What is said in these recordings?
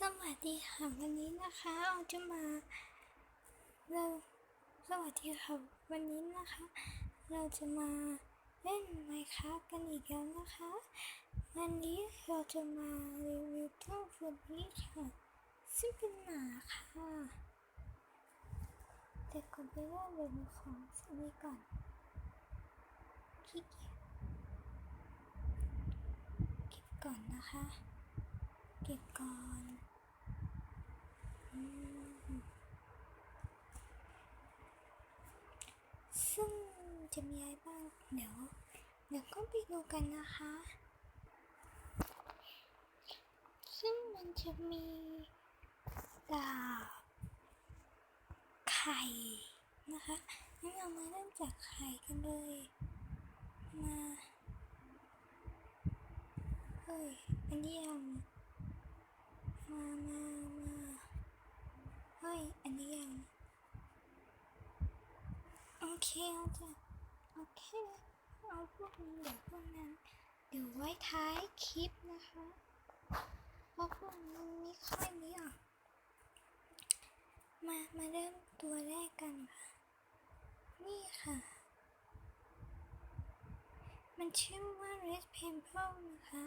สวัสดีค่ะวันนี้นะคะเราจะมาเราสวัสดีค่ะวันนี้นะคะ เราจะมาเล่นไมค้ากันอีกแล้วนะคะ วันนี้เราจะมารีวิวเจ้าตัวนี้ค่ะซึ่งเป็นหมาค่ะแต่ก่อนไปเริ่มรีวิวของสิ่งนี้ก่อนขี้เกียจเก็บก่อนนะคะ เก็บก่อนอืมซึ่ง จะมีอะไรบ้าง เดี๋ยว เดี๋ยวก็ไปดูกันนะคะ ซึ่งมันจะมีดาบไข่นะคะงั้นเรามาเริ่มจากไข่กันเลย มาเฮ้ยอันนี้ยังมามามาเฮ้ยอันนี้ยังโอเคเอาจ้ะ โอเคเอาพวกนี้เดี๋ยวพวกนั้น เดี๋ยวไว้ท้ายคลิปนะคะ เพราะพวกนี้ไม่ค่อยมีอะมา มาเริ่มตัวแรกกันค่ะ นี่ค่ะ มันชื่อว่า Red Pimple นะคะ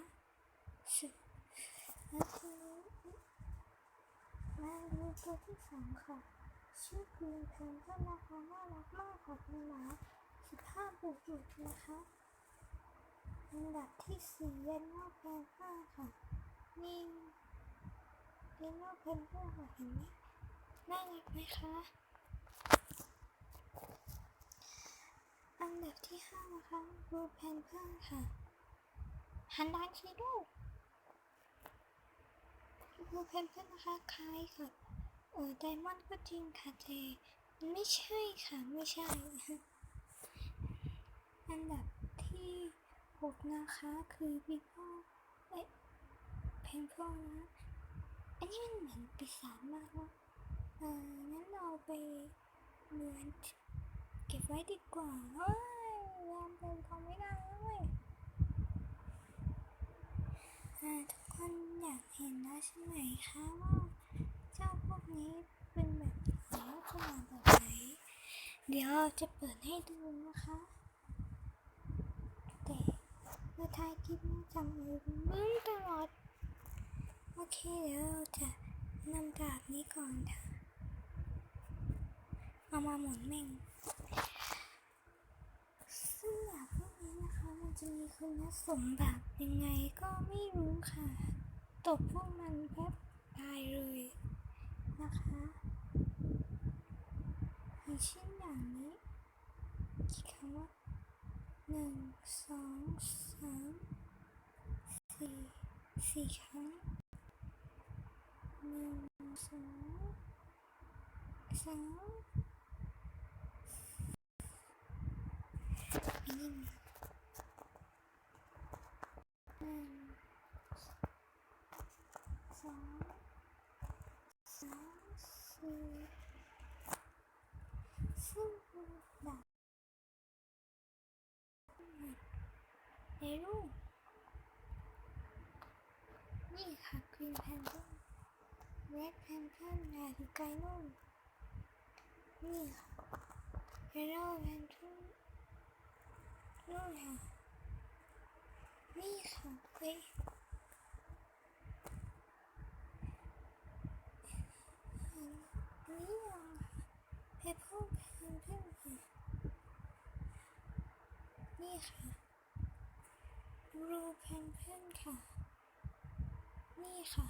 สุดแล้วทีนี้มาดูตัวที่สองค่ะ ชื่อกรีนเพนเพื่อนะคะ น่ารักมากค่ะเป็นหมา สิบห้าบวกบวกนะคะอันดับที่สี่เยนโนแพนเพื่ค่ะนี่เยนโนแพนเพื่ค่ะเห็นไหมน่ารักไหมคะ อันดับที่ห้านะคะบลูแพนเพื่ค่ะฮันดานชิโร่ดูเพนเพื่อนะคะคล้ายกับเออไดมอนด์ก็จริงค่ะแต่มันไม่ใช่ค่ะ ไม่ใช่ อันดับที่หกนะคะคือปีโป้เอ้ยเพนโพนะ อันนี้มันเหมือนปีศาจมากนะเอองั้นเราไปเหมือนเก็บไว้ดีกว่าเฮ้ยยามเป็นของไม่ได้เลยอ่าทุกคนอยากเห็นแล้วใช่ไหมคะว่าเจ้าพวกนี้เป็นแบบไหนขนาดแบบไหนเดี๋ยวเราจะเปิดให้ดูนะคะ แต่ กินจำลยมึงตลอด โอเคเดี๋ยวเราจะนำดาบนี้ก่อนค่ะเอามาหมุนแม่งซึ่งดาบพวกนี้นะคะ มันจะมีคุณสมบัติยังไงก็ไม่รู้ค่ะ ตบพวกมันแป๊บตายเลยนะคะอย่างเช่นอย่างนี้กี่คำว่า หนึ่งสองสามสี่สี่ครั้งหนึ่งสองสามอันนี้หนึ่งหนึ่งสองสามสี่ซึ่งดับในรูปนี่ค่ะกรีนแพนเทอร์ เรดแพนเทอร์นาอยู่ไกลนู่นนี่ค่ะเยลโล่แพนเทอร์นู่นค่ะนี่ค่ะเฮ้ยนนี้อะเพเพิลแพนเทอร์ค่ะนี่ค่ะรูแพนเทอร์ค่ะ นี่ค่ะ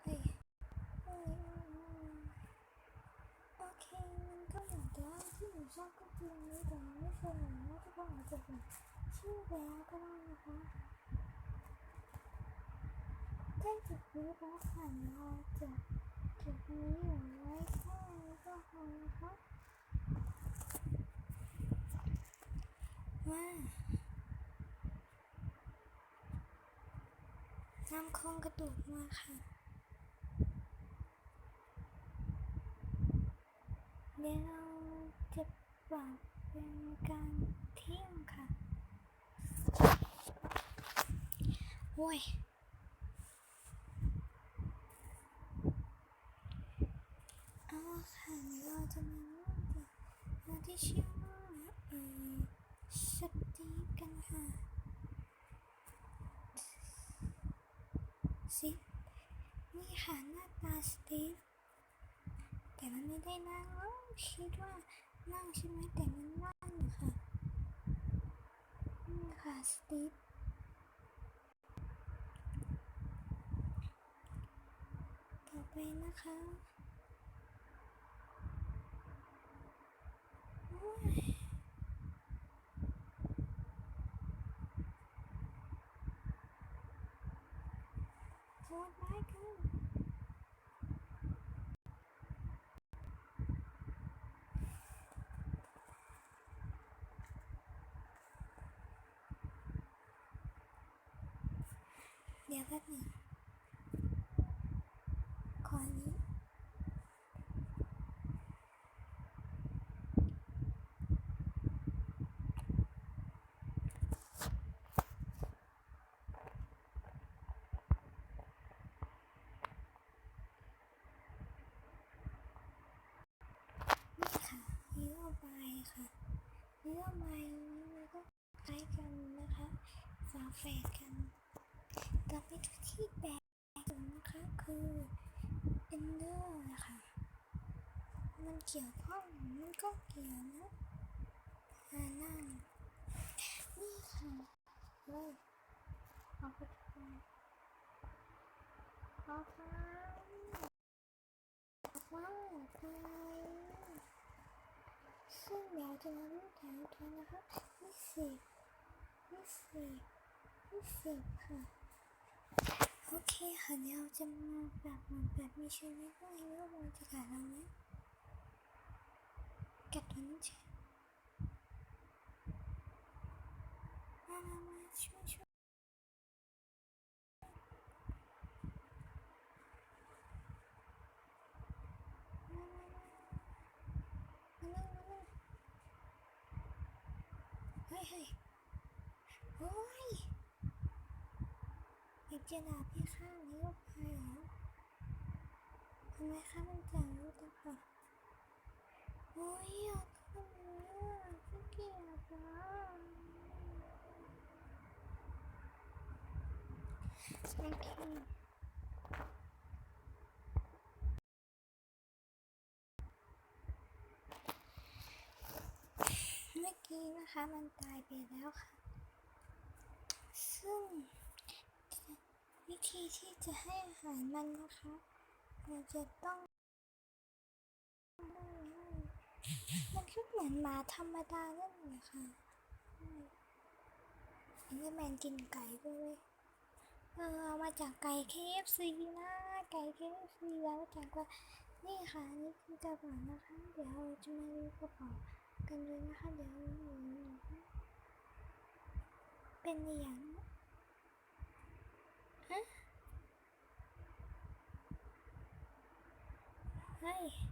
เฮ้ยเอ้ยโอเค มันก็เหมือนกันที่หนู ช่อบก็จริงนะแต่ไม่เคยเห็นว่าทุกคนอาจจะเห็นชื่อแล้วก็ได้นะคะใกล้จะรู้แล้วค่ะเราจะเก็บนี้อยู่ไว้แค่นี้ก็พอนะคะว่าน้ำโครงกระดูกมาค่ะเดี๋ยวเราจะ ว่าเป็นการเที่ยงค่ะ โอ้ยเอาค่ะเราจะมาเริ่มจากเาที่ชื่อว่าเออสตีฟกันค่ะสินี่าหน้าตาสตีฟแต่มันไม่ได้นั่งคิดว่า นั่งใช่ไหมแต่มันนั่งค่ะนี่ค่ะสติปต่อไปนะคะโอ้ยโหดร้ายเกิน เดี๋ยวแป๊บหนึงขออนี้ นี่ค่ะนิโยบายค่ะนิโยบายนี้มันก็คล้ายกันนะคะฝาแฝดกัน ต่อไปที่แบกนะคะคือเอนเดอร์นะคะมันเกี่ยวข้องมันก็เกี่ยวนะอ่านั่นนี่ค่ะเฮ้ยเอาไปทำไมเอาไปเอาไปไปซึ่งเดี๋ยวจะมารู้แถวเธอนะคะนี่สิบนี่สิบนี่สิบค่ะ เคค่ะเดี๋ยวเราจะมาแบบมือนแบบมีชีวิตว่าฮีโร่มันจะกัดเราไหมกัดตัวนี้ใช่มามาช่วยช่วยมามามามานั่งมานั่งเฮ้ยเฮ้ยโอ้ย อยากจะด่าพี่ข้างนี้ก็ไปเหรอทำไมคะมันจังรู้ตัวค่ะโอ้ยอยากทำเลยอะพี่เกียจอะโอเคเมื่อกี้นะคะมันตายไปแล้วค่ะ ซึ่ง วิธีที่จะให้อาหารมันนะคะเราจะต้องมันก็เหมือนหมาธรรมดานั่นแหละค่ะอันนี้แมนกินไก่ด้วยเออเอามาจากไก่ KFC นะไก่ KFC แล้วจากว่านี่ค่ะนี่คือกระเป๋านะคะ เดี๋ยวเราจะมาดูกระเป๋ากันเลยนะคะ เดี๋ยวเป็นอย่าง はい。